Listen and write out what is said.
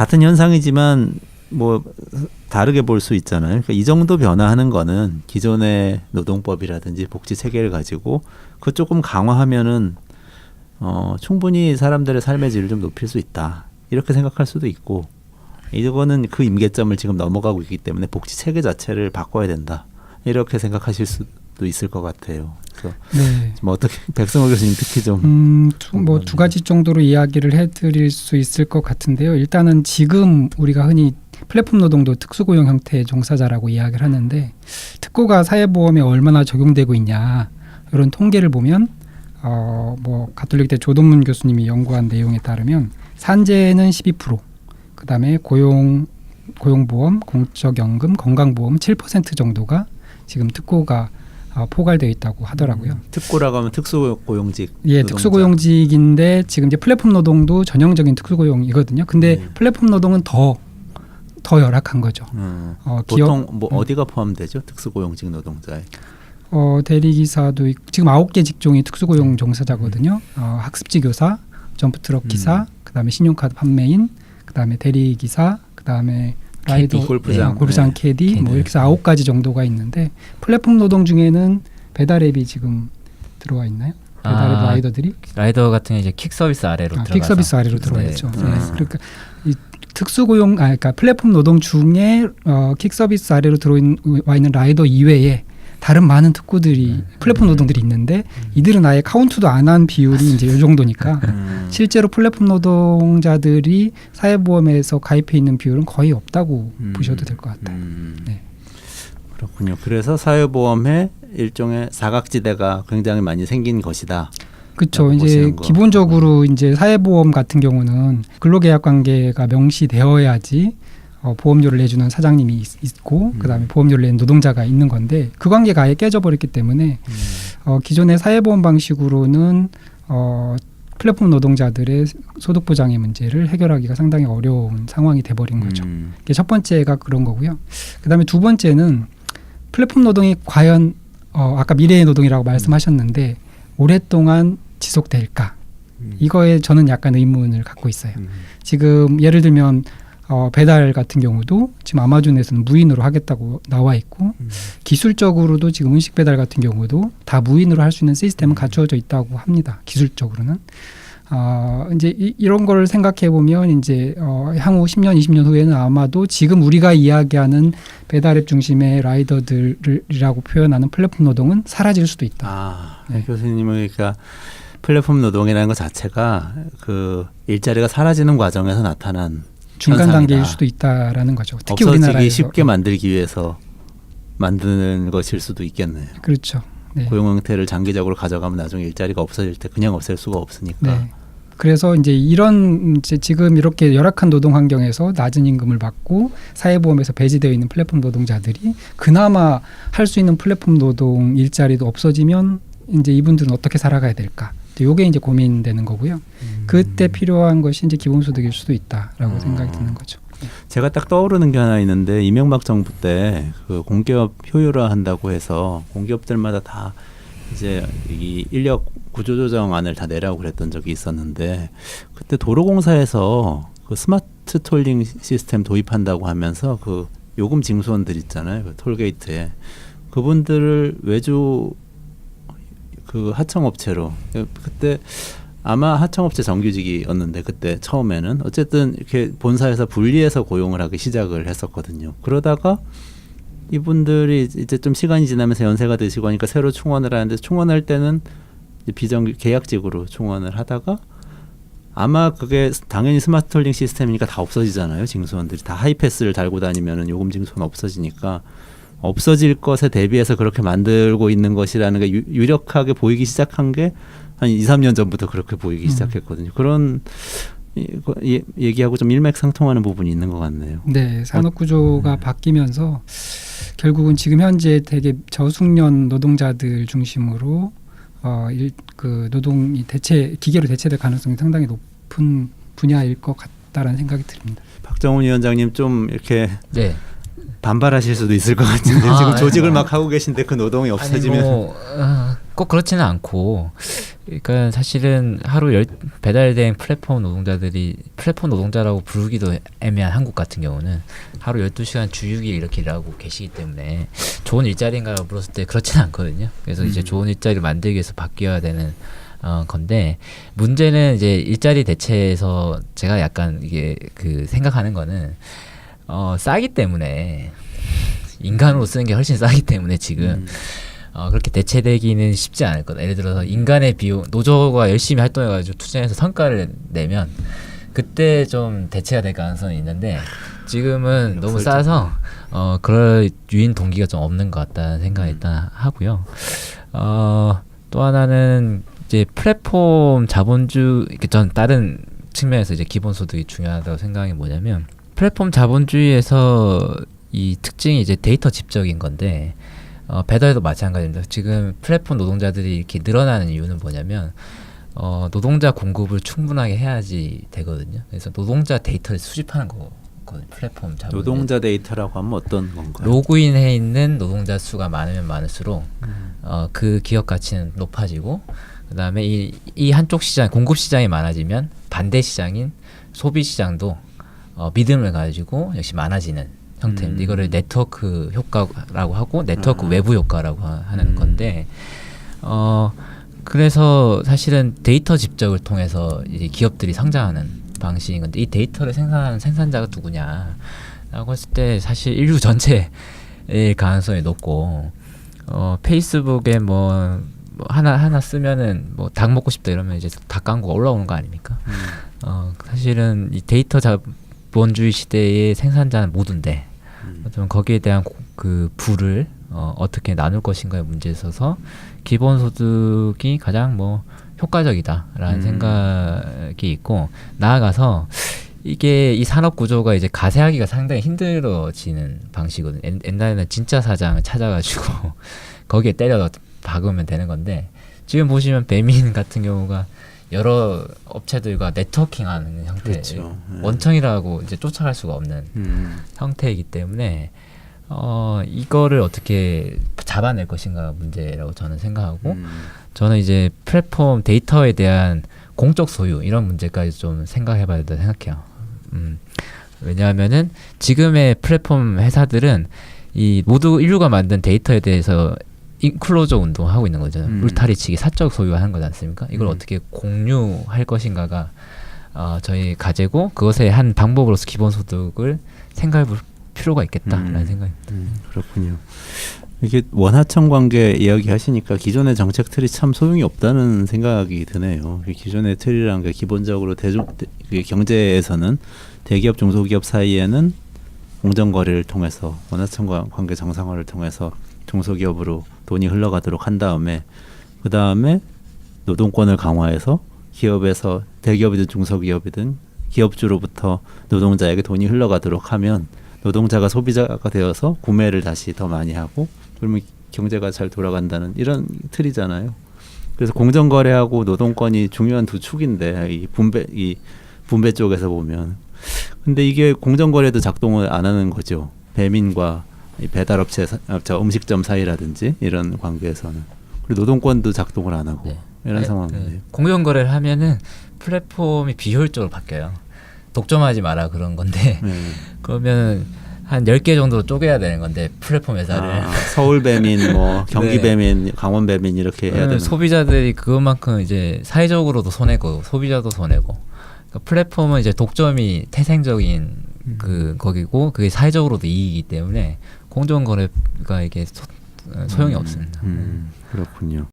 같은 현상이지만 뭐 다르게 볼 수 있잖아요. 그러니까 이 정도 변화하는 거는 기존의 노동법이라든지 복지 체계를 가지고 그 조금 강화하면은 어 충분히 사람들의 삶의 질을 좀 높일 수 있다. 이렇게 생각할 수도 있고 이거는 그 임계점을 지금 넘어가고 있기 때문에 복지 체계 자체를 바꿔야 된다. 이렇게 생각하실 수도 있을 것 같아요. 그래서 네. 뭐 어떻게 백승호 교수님 특히 좀 음, 뭐두 가지 정도로 이야기를 해드릴 수 있을 것 같은데요. 일단은 지금 우리가 흔히 플랫폼 노동도 특수고용 형태의 종사자라고 이야기를 하는데 특고가 사회보험에 얼마나 적용되고 있냐 이런 통계를 보면 어, 뭐 가톨릭대 조동문 교수님이 연구한 내용에 따르면 산재는 12%, 그다음에 고용 고용보험, 공적연금, 건강보험 7% 정도가 지금 특고가 어, 포괄되어 있다고 하더라고요. 특고라고 하면 특수고용직 예, 노동자. 특수고용직인데 지금 이제 플랫폼 노동도 전형적인 특수고용이거든요. 근데 네. 플랫폼 노동은 더더 열악한 거죠. 음, 어, 기업 보통 뭐 음. 어디가 포함되죠? 특수고용직 노동자에. 어, 대리기사도 있- 지금 아홉 개 직종이 특수고용 종사자거든요. 어, 학습지 교사, 점프트럭 기사, 음. 그다음에 신용카드 판매인, 그다음에 대리기사, 그다음에 라이더, 캐디, 골프장. 예, 골프장 네. 캐디, 뭐 캐디. 이렇게 해서 아홉 가지 정도가 있는데 플랫폼 노동 중에는 배달 앱이 지금 들어와 있나요? 배달 앱 아, 라이더들이 라이더 같은 게 이제 킥 서비스 아래로 아, 킥 서비스 아래로 들어와 네. 네. 그러니까 이 특수고용, 아, 그러니까 플랫폼 노동 중에 어, 킥 서비스 아래로 들어와 있는 라이더 이외에 다른 많은 특구들이 음. 플랫폼 노동들이 있는데 이들은 아예 카운트도 안 한 비율이 이제 이 정도니까 음. 실제로 플랫폼 노동자들이 사회보험에서 가입해 있는 비율은 거의 없다고 음. 보셔도 될 것 같아요. 음. 네. 그렇군요. 그래서 사회보험에 일종의 사각지대가 굉장히 많이 생긴 것이다. 그렇죠. 이제 거. 기본적으로 이제 사회보험 같은 경우는 근로계약 관계가 명시되어야지 어, 보험료를 내주는 사장님이 있, 고 음. 그다음에 보험료를 내는 노동자가 있는 건데 그 관계가 아예 깨져버렸기 때문에 어, 기존의 사회보험 방식으로는 어, 플랫폼 노동자들의 소득 보장의 문제를 해결하기가 상당히 어려운 상황이 돼버린 거죠. 음. 이게 첫 번째가 그런 거고요. 그다음에 두 번째는 플랫폼 노동이 과연 어, 아까 미래의 노동이라고 말씀하셨는데 오랫동안 지속될까? 음. 이거에 저는 약간 의문을 갖고 있어요. 음. 지금 예를 들면 어, 배달 같은 경우도 지금 아마존에서는 무인으로 하겠다고 나와 있고 음. 기술적으로도 지금 음식 배달 같은 경우도 다 무인으로 할 수 있는 시스템은 갖춰져 있다고 합니다. 기술적으로는. 아, 이제 이, 이런 걸 생각해 보면 이제 어, 향후 10년, 20년 후에는 아마도 지금 우리가 이야기하는 배달앱 중심의 라이더들이라고 표현하는 플랫폼 노동은 사라질 수도 있다. 아, 네. 교수님은 그러니까 플랫폼 노동이라는 것 자체가 그 일자리가 사라지는 과정에서 나타난 중간 현상이다. 단계일 수도 있다라는 거죠. 특히 없어지기 우리나라에서 쉽게 만들기 위해서 만드는 것일 수도 있겠네요. 그렇죠. 네. 고용 형태를 장기적으로 가져가면 나중에 일자리가 없어질 때 그냥 없앨 수가 없으니까. 네. 그래서 이제 이런 이제 지금 이렇게 열악한 노동 환경에서 낮은 임금을 받고 사회보험에서 배제되어 있는 플랫폼 노동자들이 그나마 할 수 있는 플랫폼 노동 일자리도 없어지면 이제 이분들은 어떻게 살아가야 될까? 요게 이제 고민되는 거고요. 음. 그때 필요한 것이 이제 기본소득일 수도 있다라고 음. 생각이 드는 거죠. 제가 딱 떠오르는 게 하나 있는데 이명박 정부 때 그 공기업 효율화 한다고 해서 공기업들마다 다 이제 이 인력 구조조정안을 다 내라고 그랬던 적이 있었는데 그때 도로공사에서 그 스마트 톨링 시스템 도입한다고 하면서 그 요금 징수원들 있잖아요 그 톨게이트에 그분들을 외주 그 하청업체로 그때 아마 하청업체 정규직이었는데 그때 처음에는 어쨌든 이렇게 본사에서 분리해서 고용을 하기 시작을 했었거든요. 그러다가 이분들이 이제 좀 시간이 지나면서 연세가 드시고 하니까 새로 충원을 하는데 충원할 때는 비정규 계약직으로 충원을 하다가 아마 그게 당연히 스마트 톨링 시스템이니까 다 없어지잖아요. 징수원들이 다 하이패스를 달고 다니면은 요금 징수는 없어지니까 없어질 것에 대비해서 그렇게 만들고 있는 것이라는 게 유, 유력하게 보이기 시작한 게한 2, 3년 전부터 그렇게 보이기 음. 시작했거든요. 그런 예- 얘기하고 좀 일맥상통하는 부분이 있는 것 같네요. 네, 산업 구조가 음. 바뀌면서 결국은 지금 현재 되게 저숙련 노동자들 중심으로 어, 일, 그 노동이 대체 기계로 대체될 가능성이 상당히 높은 분야일 것 같다라는 생각이 듭니다. 박정훈 위원장님 좀 이렇게 네. 반발하실 수도 있을 것 같은데 아, 지금 아니, 조직을 뭐. 막 하고 계신데 그 노동이 아니 없어지면 뭐, 어, 꼭 그렇지는 않고 그러니까 사실은 하루 열 배달 대행 플랫폼 노동자들이 플랫폼 노동자라고 부르기도 애매한 한국 같은 경우는 하루 12시간 주 6일 이렇게 일하고 계시기 때문에 좋은 일자리인가 물었을 때 그렇지는 않거든요. 그래서 이제 음. 좋은 일자리를 만들기 위해서 바뀌어야 되는 어, 건데 문제는 이제 일자리 대체에서 제가 약간 이게 그 생각하는 거는 어, 싸기 때문에 인간으로 쓰는 게 훨씬 싸기 때문에 지금 음. 어, 그렇게 대체되기는 쉽지 않을 거다. 예를 들어서 인간의 비용, 노조가 열심히 활동해가지고 투쟁해서 성과를 내면 그때 좀 대체가 될 가능성이 있는데 지금은 너무. 싸서 어, 그럴 유인 동기가 좀 없는 것 같다는 생각이 음. 일단 하고요. 어, 또 하나는 이제 플랫폼 자본주, 이렇게 전 다른 측면에서 이제 기본소득이 중요하다고 생각이 뭐냐면 플랫폼 자본주의에서 이 특징이 이제 데이터 집적인 건데 어, 배달도 마찬가지입니다. 지금 플랫폼 노동자들이 이렇게 늘어나는 이유는 뭐냐면 어, 노동자 공급을 충분하게 해야지 되거든요. 그래서 노동자 데이터를 수집하는 거거든요. 플랫폼 자본 노동자 데이터라고 하면 어떤 건가요? 로그인해 있는 노동자 수가 많으면 많을수록 음. 어, 그 기업 가치는 높아지고 그다음에 이, 이 한쪽 시장 공급 시장이 많아지면 반대 시장인 소비 시장도 어, 믿음을 가지고 역시 많아지는 형태입니다. 음. 이거를 네트워크 효과라고 하고 네트워크 아. 외부 효과라고 하- 하는 음. 건데 어 그래서 사실은 데이터 집적을 통해서 이제 기업들이 성장하는 방식인 건데 이 데이터를 생산하는 생산자가 누구냐라고 했을 때 사실 인류 전체일 가능성이 높고 어 페이스북에 뭐, 뭐 하나 하나 쓰면은 뭐 닭 먹고 싶다 이러면 이제 닭 광고가 올라오는 거 아닙니까? 음. 어 사실은 이 데이터 자본주의 시대의 생산자는 모두인데 음. 어쩌면 거기에 대한 고- 그 부를 어, 어떻게 나눌 것인가에 문제에 있어서 기본소득이 가장 뭐 효과적이다라는 음. 생각이 있고 나아가서 이게 이 산업 구조가 이제 가세하기가 상당히 힘들어지는 방식이거든 요. 옛- 옛날에는 진짜 사장을 찾아가지고 거기에 때려 박으면 되는 건데 지금 보시면 배민 같은 경우가 여러 업체들과 네트워킹하는 형태 그렇죠. 네. 원청이라고 이제 쫓아갈 수가 없는 음. 형태이기 때문에 어 이거를 어떻게 잡아낼 것인가 문제라고 저는 생각하고 음. 저는 이제 플랫폼 데이터에 대한 공적 소유 이런 문제까지 좀 생각해봐야 된다 생각해요. 음, 왜냐하면은 지금의 플랫폼 회사들은 이 모두 인류가 만든 데이터에 대해서 인클로저 운동하고 있는 거죠. 음. 울타리치기 사적 소유하는 거지 않습니까? 이걸 음. 어떻게 공유할 것인가가 어, 저희 과제고 그것의 한 방법으로서 기본소득을 생각해 볼 필요가 있겠다라는 음. 생각이 음, 그렇군요. 이게 원하청 관계 이야기하시니까 기존의 정책 틀이 참 소용이 없다는 생각이 드네요. 이 기존의 틀이란 게 기본적으로 대중 대- 그 경제에서는 대기업 중소기업 사이에는 공정 거래를 통해서 원하청 관- 관계 정상화를 통해서 중소기업으로 돈이 흘러가도록 한 다음에 그 다음에 노동권을 강화해서 기업에서 대기업이든 중소기업이든 기업주로부터 노동자에게 돈이 흘러가도록 하면 노동자가 소비자가 되어서 구매를 다시 더 많이 하고 그러면 경제가 잘 돌아간다는 이런 틀이잖아요. 그래서 공정거래하고 노동권이 중요한 두 축인데 이 분배 이 분배 쪽에서 보면 근데 이게 공정거래도 작동을 안 하는 거죠. 배민과 이 배달 업체 사- 어, 저 음식점 사이라든지 이런 관계에서는 그리고 노동권도 작동을 안 하고 네. 이런 네, 상황인데 네. 공정 거래를 하면은 플랫폼이 비효율적으로 바뀌어요. 독점하지 마라 그런 건데 네. 그러면 한 10개 정도 쪼개야 되는 건데 플랫폼 회사를 아, 서울 배민, 뭐 경기 네. 배민, 강원 배민 이렇게 해야 그러면 되는 소비자들이 그것만큼 이제 사회적으로도 손해고 소비자도 손해고 그러니까 플랫폼은 이제 독점이 태생적인 그 거기고 그게 사회적으로도 이익이기 때문에 공정 거래가 이게 소, 어, 소용이 없습니다. 음, 그렇군요.